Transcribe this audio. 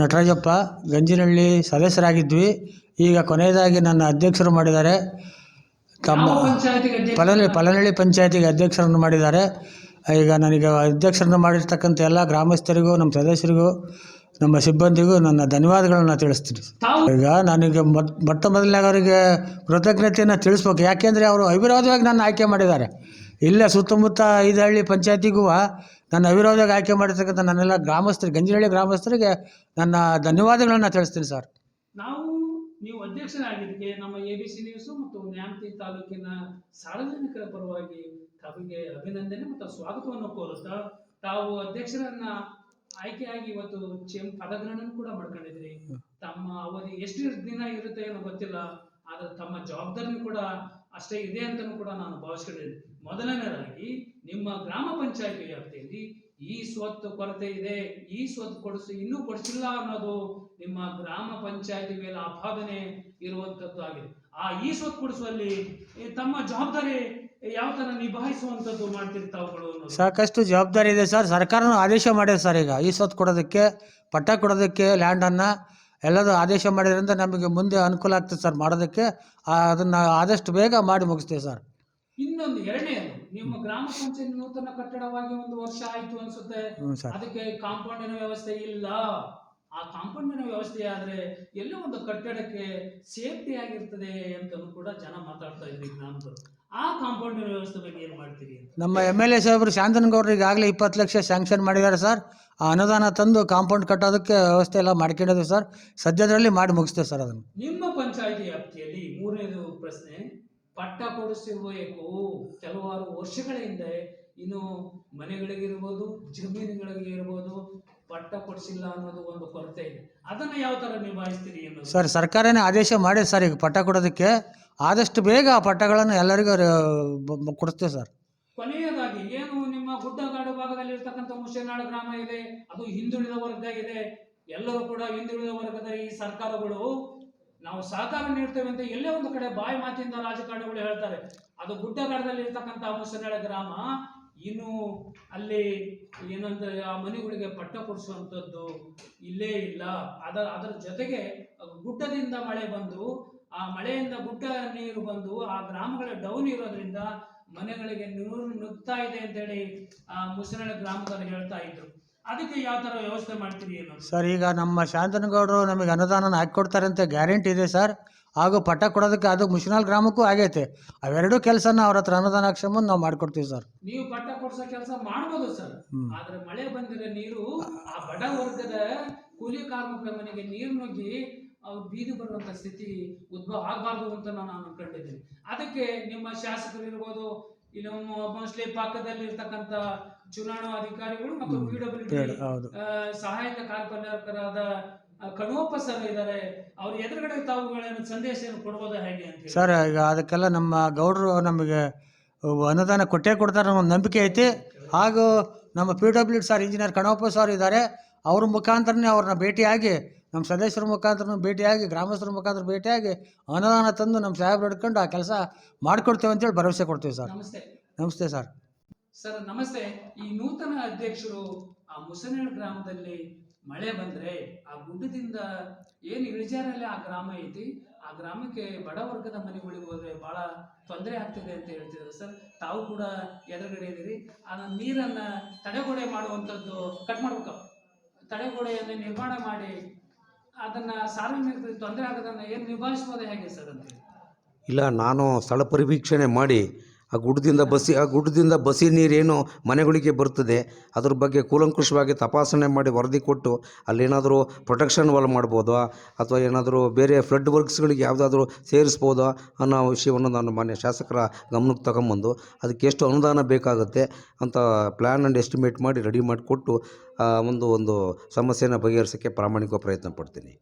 ನಟರಾಜಪ್ಪ ಗಂಜಿನಹಳ್ಳಿ ಸದಸ್ಯರಾಗಿದ್ವಿ. ಈಗ ಕೊನೆಯದಾಗಿ ನನ್ನ ಅಧ್ಯಕ್ಷರು ಮಾಡಿದ್ದಾರೆ. ತಮ್ಮ ಪಲನಳ್ಳಿ ಪಲನಹಳ್ಳಿ ಪಂಚಾಯತಿಗೆ ಅಧ್ಯಕ್ಷರನ್ನು ಮಾಡಿದ್ದಾರೆ. ಈಗ ನನಗೆ ಅಧ್ಯಕ್ಷರನ್ನು ಮಾಡಿರ್ತಕ್ಕಂಥ ಎಲ್ಲ ಗ್ರಾಮಸ್ಥರಿಗೂ ನಮ್ಮ ಸದಸ್ಯರಿಗೂ ನಮ್ಮ ಸಿಬ್ಬಂದಿಗೂ ನನ್ನ ಧನ್ಯವಾದಗಳನ್ನು ತಿಳಿಸ್ತೀನಿ. ಈಗ ನನಗೆ ಮೊದ್ ಮೊಟ್ಟ ಮೊದಲನೇ ಅವರಿಗೆ ಕೃತಜ್ಞತೆಯನ್ನು ತಿಳಿಸ್ಬೇಕು. ಯಾಕೆಂದರೆ ಅವರು ಅವಿರೋಧವಾಗಿ ನನ್ನ ಆಯ್ಕೆ ಮಾಡಿದ್ದಾರೆ. ಇಲ್ಲೇ ಸುತ್ತಮುತ್ತ ಐದು ಹಳ್ಳಿ ಪಂಚಾಯತಿಗೂ ನನ್ನ ಅವಿರೋಧವಾಗಿ ಆಯ್ಕೆ ಮಾಡಿರ್ತಕ್ಕಂಥ ನನ್ನೆಲ್ಲ ಗ್ರಾಮಸ್ಥರಿಗೆ ಗಂಜಿನಹಳ್ಳಿ ಗ್ರಾಮಸ್ಥರಿಗೆ ನನ್ನ ಧನ್ಯವಾದಗಳನ್ನು ತಿಳಿಸ್ತೀನಿ ಸರ್. ನಾವು, ನೀವು ಅಧ್ಯಕ್ಷರಾಗಿದ್ದಕ್ಕೆ ನಮ್ಮ ಎ ಬಿ ಸಿ ನ್ಯೂಸು ಮತ್ತು ನ್ಯಾಮತಿ ತಾಲೂಕಿನ ಸಾರ್ವಜನಿಕರ ಪರವಾಗಿ ತಮಗೆ ಅಭಿನಂದನೆ ಮತ್ತು ಸ್ವಾಗತವನ್ನು ಕೋರುತ್ತಾ, ತಾವು ಅಧ್ಯಕ್ಷರನ್ನ ಆಯ್ಕೆಯಾಗಿ ಇವತ್ತು ಚೆಂ ಪದಗ್ರಹಣ ಕೂಡ ಮಾಡ್ಕೊಂಡಿದ್ರಿ ತಮ್ಮ ಅವಧಿ ಎಷ್ಟು ದಿನ ಇರುತ್ತೆ ಏನೋ ಗೊತ್ತಿಲ್ಲ, ಆದರೆ ತಮ್ಮ ಜವಾಬ್ದಾರಿನೂ ಕೂಡ ಅಷ್ಟೇ ಇದೆ ಅಂತಲೂ ಕೂಡ ನಾನು ಭಾವಿಸ್ಕೊಂಡಿದ್ದೀನಿ ಮೊದಲನೇದಾಗಿ, ನಿಮ್ಮ ಗ್ರಾಮ ಪಂಚಾಯತಿ ವ್ಯಾಪ್ತಿಯಲ್ಲಿ ಈ ಸ್ವತ್ತು ಕೊರತೆ ಇದೆ, ಈ ಸ್ವತ್ತು ಕೊಡಿಸಿ, ಇನ್ನೂ ಕೊಡಿಸಿಲ್ಲ ಅನ್ನೋದು ನಿಮ್ಮ ಗ್ರಾಮ ಪಂಚಾಯತಿ ಮೇಲೆ ಆಪಾದನೆ ಇರುವಂತದ್ದು ಆಗಿದೆ. ಆ ಈ ಸ್ವತ್ತು ಕೊಡಿಸುವಲ್ಲಿ ತಮ್ಮ ಜವಾಬ್ದಾರಿ ಯಾವ ತರ ನಿಭಾಯಿಸುವಂತದ್ದು ಮಾಡ್ತಿರ್ತಾವುಗಳು ಸಾಕಷ್ಟು ಜವಾಬ್ದಾರಿ ಇದೆ ಸರ್. ಸರ್ಕಾರನೂ ಆದೇಶ ಮಾಡಿದೆ ಸರ್ ಈಗ. ಈ ಸ್ವತ್ತು ಕೊಡೋದಕ್ಕೆ, ಪಟ್ಟ ಕೊಡೋದಕ್ಕೆ, ಲ್ಯಾಂಡನ್ನು ಎಲ್ಲದೂ ಆದೇಶ ಮಾಡಿದ್ರಿಂದ ನಮಗೆ ಮುಂದೆ ಅನುಕೂಲ ಆಗ್ತದೆ ಸರ್ ಮಾಡೋದಕ್ಕೆ. ಅದನ್ನು ಆದಷ್ಟು ಬೇಗ ಮಾಡಿ ಮುಗಿಸ್ತೀವಿ ಸರ್. ಇನ್ನೊಂದು ಎರಡನೇದು ನಿಮ್ಮ ಗ್ರಾಮ ಪಂಚಾಯತ್ ನೂತನ ಕಟ್ಟಡವಾಗಿ ಒಂದು ವರ್ಷ ಆಯ್ತು ಅನ್ಸುತ್ತೆ. ಹ್ಞೂ ಸರ್. ಅದಕ್ಕೆ ಕಾಂಪೌಂಡಿನ ವ್ಯವಸ್ಥೆ ಇಲ್ಲ. ಆ ಕಾಂಪೌಂಡಿನ ವ್ಯವಸ್ಥೆ ಆದರೆ ಎಲ್ಲೋ ಒಂದು ಕಟ್ಟಡಕ್ಕೆ ಸೇಫ್ಟಿ ಆಗಿರ್ತದೆ ಅಂತಲೂ ಕೂಡ ಜನ ಮಾತಾಡ್ತಾ ಇದ್ರು ಗ್ರಾಮದವರು. ಆ ಕಾಂಪೌಂಡಿನ ವ್ಯವಸ್ಥೆ ಬಗ್ಗೆ ಏನು ಮಾಡ್ತೀರಿ ನಮ್ಮ ಎಂ ಎಲ್ ಎ ಸಾಹೇಬರು ಶಾಂತನಗೌಡರು ಈಗಾಗಲೇ ಇಪ್ಪತ್ತು ಲಕ್ಷ ಸ್ಯಾಂಕ್ಷನ್ ಮಾಡಿದ್ದಾರೆ ಸರ್. ಆ ಅನುದಾನ ತಂದು ಕಾಂಪೌಂಡ್ ಕಟ್ಟೋದಕ್ಕೆ ವ್ಯವಸ್ಥೆ ಎಲ್ಲ ಮಾಡ್ಕೊಂಡಿದ್ವಿ ಸರ್. ಸದ್ಯದರಲ್ಲಿ ಮಾಡಿ ಮುಗಿಸ್ತೇವೆ ಸರ್ ಅದನ್ನು. ನಿಮ್ಮ ಪಂಚಾಯಿತಿ ವ್ಯಾಪ್ತಿಯಲ್ಲಿ ಮೂರನೇದು ಪ್ರಶ್ನೆ ಪಟ್ಟ ಕೊಡಿಸಿರ್ಬೇಕು ಕೆಲವಾರು ವರ್ಷಗಳ ಹಿಂದೆ ಇನ್ನು ಮನೆಗಳಿಗಿರ್ಬೋದು ಜಮೀನುಗಳಿಗೆ ಇರ್ಬೋದು ಪಟ್ಟ ಕೊಡಿಸಿಲ್ಲ ಅನ್ನೋದು ಒಂದು ಕೊರತೆ ಇದೆ. ಅದನ್ನು ಯಾವ ಥರ ನಿಭಾಯಿಸ್ತೀರಿ ಅನ್ನೋದು? ಸರ್ ಸರ್ಕಾರನೇ ಆದೇಶ ಮಾಡಿ ಸರ್ ಈಗ ಪಟ್ಟ ಕೊಡೋದಕ್ಕೆ. ಆದಷ್ಟು ಬೇಗ ಆ ಪಟ್ಟಗಳನ್ನು ಎಲ್ಲರಿಗೂ ರ- ಕೊಡಿಸ್ತೇವೆ ಸರ್. ಕೊನೆಯದಾಗಿ ಏನು ನಿಮ್ಮ ಗುಡ್ಡಗಾಡು ಭಾಗದಲ್ಲಿ ಇರ್ತಕ್ಕಂಥ ಮುಷನಾಡು ಗ್ರಾಮ ಇದೆ ಅದು ಹಿಂದುಳಿದ ವರ್ಗ ಇದೆ. ಎಲ್ಲರೂ ಕೂಡ ಹಿಂದುಳಿದ ವರ್ಗದ ಈ ಸರ್ಕಾರಗಳು ನಾವು ಸಹಕಾರ ನೀಡ್ತೇವೆ ಅಂತ ಎಲ್ಲೇ ಒಂದು ಕಡೆ ಬಾಯಿ ಮಾತಿಂದ ರಾಜಕಾರಣಿಗಳು ಹೇಳ್ತಾರೆ. ಅದು ಗುಡ್ಡಗಾಡದಲ್ಲಿ ಇರ್ತಕ್ಕಂಥ ಮುಸನಾಳ ಗ್ರಾಮ ಇನ್ನು ಅಲ್ಲಿ ಏನಂತ ಆ ಮನೆಗಳಿಗೆ ಪಟ್ಟ ಕೊಡಿಸುವಂಥದ್ದು ಇಲ್ಲೇ ಇಲ್ಲ. ಅದರ ಅದರ ಜೊತೆಗೆ ಗುಡ್ಡದಿಂದ ಮಳೆ ಬಂದು, ಆ ಮಳೆಯಿಂದ ಗುಡ್ಡ ನೀರು ಬಂದು, ಆ ಗ್ರಾಮಗಳ ಡೌನ್ ಇರೋದ್ರಿಂದ ಮನೆಗಳಿಗೆ ನೀರು ನುಗ್ತಾ ಇದೆ ಅಂತೇಳಿ, ಆ ಮುಸರಳ ಗ್ರಾಮದವರು ಹೇಳ್ತಾ ಇದ್ರು. ಅದಕ್ಕೆ ಯಾವ ತರ ವ್ಯವಸ್ಥೆ ಮಾಡ್ತೀರಿ ಏನು ಸರ್, ಈಗ ನಮ್ಮ ಶಾಂತನಗೌಡರು ನಮಗೆ ಅನುದಾನ ಹಾಕಿಕೊಡ್ತಾರೆ ಅಂತ ಗ್ಯಾರಂಟಿ ಇದೆ ಸರ್. ಹಾಗೂ ಪಟ್ಟ ಕೊಡೋದಕ್ಕೆ ಅದು ಮುಷಿನಾಲ್ ಗ್ರಾಮಕ್ಕೂ ಆಗೈತೆ. ಅವೆರಡೂ ಕೆಲಸನ ಅವ್ರ ಹತ್ರ ಅನುದಾನ ಹಾಕ್ಸ್ಕೊಂಬಂದು ನಾವು ಮಾಡ್ಕೊಡ್ತೀವಿ ಸರ್. ನೀವು ಪಟ್ಟ ಕೊಡ್ಸೋ ಕೆಲಸ ಮಾಡ್ಬೋದು ಸರ್. ಆದ್ರೆ ಮಳೆ ಬಂದಿರೋ ನೀರು ಆ ಬಡ ವರ್ಗದ ಕೂಲಿ ಕಾರ್ಮಿಕರ ಮನೆಗೆ ನೀರು ನುಗ್ಗಿ ಅವ್ರು ಬೀದಿ ಬರುವಂತ ಸ್ಥಿತಿ ಉದ್ಭವ ಆಗಬಾರ್ದು ಅಂತ ನಾನು ಅನ್ಕೊಂಡಿದ್ದೀನಿ. ಅದಕ್ಕೆ ನಿಮ್ಮ ಶಾಸಕರು ಇರ್ಬೋದು ಇಲ್ಲಿ ಮೋಸ್ಟ್ಲಿ ಪಕ್ಕದಲ್ಲಿ ಇರ್ತಕ್ಕಂಥ ಚುನಾವಣಾ ಅಧಿಕಾರಿಗಳು ಮತ್ತು ಪಿಡಬ್ಲ್ಯೂ ಪಿ ಡಬ್ಲ್ಯೂ ಸಹಾಯಕ ಕಾರ್ಯಪಾಲಕರಾದ ಆ, ಕಣೋಪ ಸರ್ ಇದ್ದಾರೆ ಅವ್ರ ಎದುರುಗಡೆ ಸಂದೇಶವನ್ನು ಕೊಡ್ಬೋದಾ ಹೇಗೆ ಅಂತ ಸರ್ ಈಗ ಅದಕ್ಕೆಲ್ಲ ನಮ್ಮ ಗೌಡರು ನಮಗೆ ಅನುದಾನ ಕೊಟ್ಟೇ ಕೊಡ್ತಾರೆ ಅನ್ನೋ ಒಂದು ನಂಬಿಕೆ ಐತಿ. ಹಾಗೂ ನಮ್ಮ P W sir engineer Kanappa sir ಇದ್ದಾರೆ. ಅವ್ರ ಮುಖಾಂತರನೇ ಅವ್ರನ್ನ ಭೇಟಿಯಾಗಿ ನಮ್ಮ ಸದಸ್ಯರ ಮುಖಾಂತರ ಭೇಟಿಯಾಗಿ ಗ್ರಾಮಸ್ಥರ ಮುಖಾಂತರ ಭೇಟಿಯಾಗಿ ಅನುದಾನ ತಂದು ನಮ್ಮ ಸಾಹೇಬ್ರು ಹಿಡ್ಕೊಂಡು ಆ ಕೆಲಸ ಮಾಡಿಕೊಡ್ತೇವೆ ಅಂತೇಳಿ ಭರವಸೆ ಕೊಡ್ತೀವಿ ಸರ್. ನಮಸ್ತೆ. ನಮಸ್ತೆ ಸರ್. ಸರ್ ನಮಸ್ತೆ. ಈ ನೂತನ ಅಧ್ಯಕ್ಷರು ಆ ಮುಸನೇಳ್ ಗ್ರಾಮದಲ್ಲಿ ಮಳೆ ಬಂದ್ರೆ ಆ ಗುಡ್ಡದಿಂದ ಏನು ಇಳಿಜಾರಲ್ಲಿ ಆ ಗ್ರಾಮ ಐತಿ? ಆ ಗ್ರಾಮಕ್ಕೆ ಬಡ ವರ್ಗದ ಮನೆಗಳಿಗೆ ಹೋದ್ರೆ ಬಹಳ ತೊಂದರೆ ಆಗ್ತಿದೆ ಅಂತ ಹೇಳ್ತಿದ್ರು ಸರ್. ತಾವು ಕೂಡ ಎದುರುಗಡೆ ಇದ್ದೀರಿ. ಆ ನೀರನ್ನ ತಡೆಗೋಡೆ ಮಾಡುವಂಥದ್ದು ಕಟ್ ಮಾಡ್ಬೇಕು. ತಡೆಗೋಡೆಯನ್ನು ನಿರ್ಮಾಣ ಮಾಡಿ ಅದನ್ನ ಸಾರ್ವಜನಿಕರಿಗೆ ತೊಂದರೆ ಆಗೋದನ್ನ ಏನು ನಿಭಾಯಿಸ್ಬೋದು ಹೇಗೆ ಸರ್ ಅಂತ ಇಲ್ಲ, ನಾನು ಸ್ಥಳ ಪರಿವೀಕ್ಷಣೆ ಮಾಡಿ ಆ ಗುಡ್ಡದಿಂದ ಬಸಿ, ಆ ಗುಡ್ಡದಿಂದ ಬಸಿ ನೀರೇನು ಮನೆಗಳಿಗೆ ಬರ್ತದೆ, ಅದ್ರ ಬಗ್ಗೆ ಕೂಲಂಕುಷವಾಗಿ ತಪಾಸಣೆ ಮಾಡಿ ವರದಿ ಕೊಟ್ಟು ಅಲ್ಲೇನಾದರೂ ಪ್ರೊಟೆಕ್ಷನ್ ವಾಲ್ ಮಾಡ್ಬೋದಾ? ಅಥವಾ ಏನಾದರೂ ಬೇರೆ ಫ್ಲಡ್ ವರ್ಕ್ಸ್ಗಳಿಗೆ ಯಾವುದಾದ್ರೂ ಸೇರಿಸ್ಬೋದಾ? ಅನ್ನೋ ವಿಷಯವನ್ನು ನಾನು ಮಾನ್ಯ ಶಾಸಕರ ಗಮನಕ್ಕೆ ತಗೊಂಬಂದು ಅದಕ್ಕೆ ಎಷ್ಟು ಅನುದಾನ ಬೇಕಾಗುತ್ತೆ ಅಂತ ಪ್ಲ್ಯಾನ್ ಆ್ಯಂಡ್ ಎಸ್ಟಿಮೇಟ್ ಮಾಡಿ ರೆಡಿ ಮಾಡಿಕೊಟ್ಟು ಒಂದು ಒಂದು ಸಮಸ್ಯೆನ ಬಗೆಹರಿಸೋಕ್ಕೆ ಪ್ರಾಮಾಣಿಕ ಪ್ರಯತ್ನ ಪಡ್ತೀನಿ.